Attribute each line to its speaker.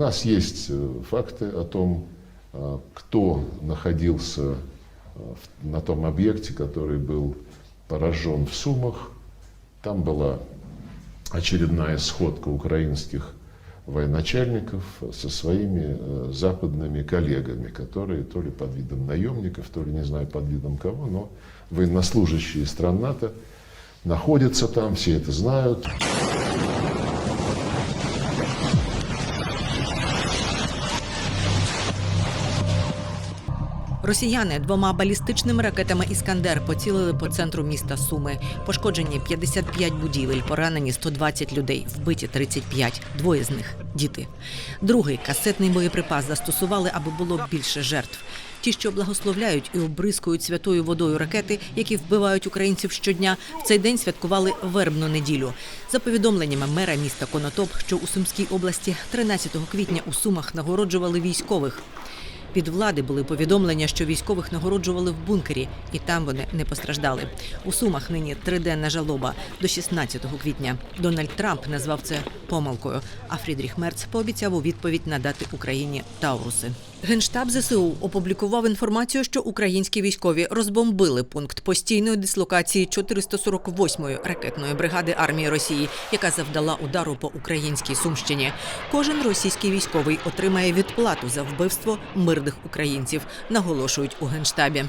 Speaker 1: нас есть э, факты о том, э, кто находился э, на том объекте, который был поражен в Сумах. Там была очередная сходка украинских военачальников со своими э, западными коллегами, которые то ли под видом наемников, то ли не знаю под видом кого, но военнослужащие стран НАТО находятся там, все это знают.
Speaker 2: Росіяни двома балістичними ракетами Іскандер поцілили по центру міста Суми. Пошкоджені 55 будівель, поранені 120 людей, вбиті 35, двоє з них діти. Другий касетний боєприпас застосували, аби було більше жертв. Ті, що благословляють і обрискують святою водою ракети, які вбивають українців щодня, в цей день святкували вербну неділю. За повідомленнями мера міста Конотоп, що у Сумській області 13 квітня у Сумах нагороджували військових. Від влади були повідомлення, що військових нагороджували в бункері, і там вони не постраждали. У Сумах нині триденна жалоба до 16 квітня. Дональд Трамп назвав це помилкою. А Фрідріх Мерц пообіцяв у відповідь надати Україні Тауруси. Генштаб ЗСУ опублікував інформацію, що українські військові розбомбили пункт постійної дислокації 448-ї ракетної бригади армії Росії, яка завдала удару по українській Сумщині. Кожен російський військовий отримає відплату за вбивство мирних українців, наголошують у генштабі.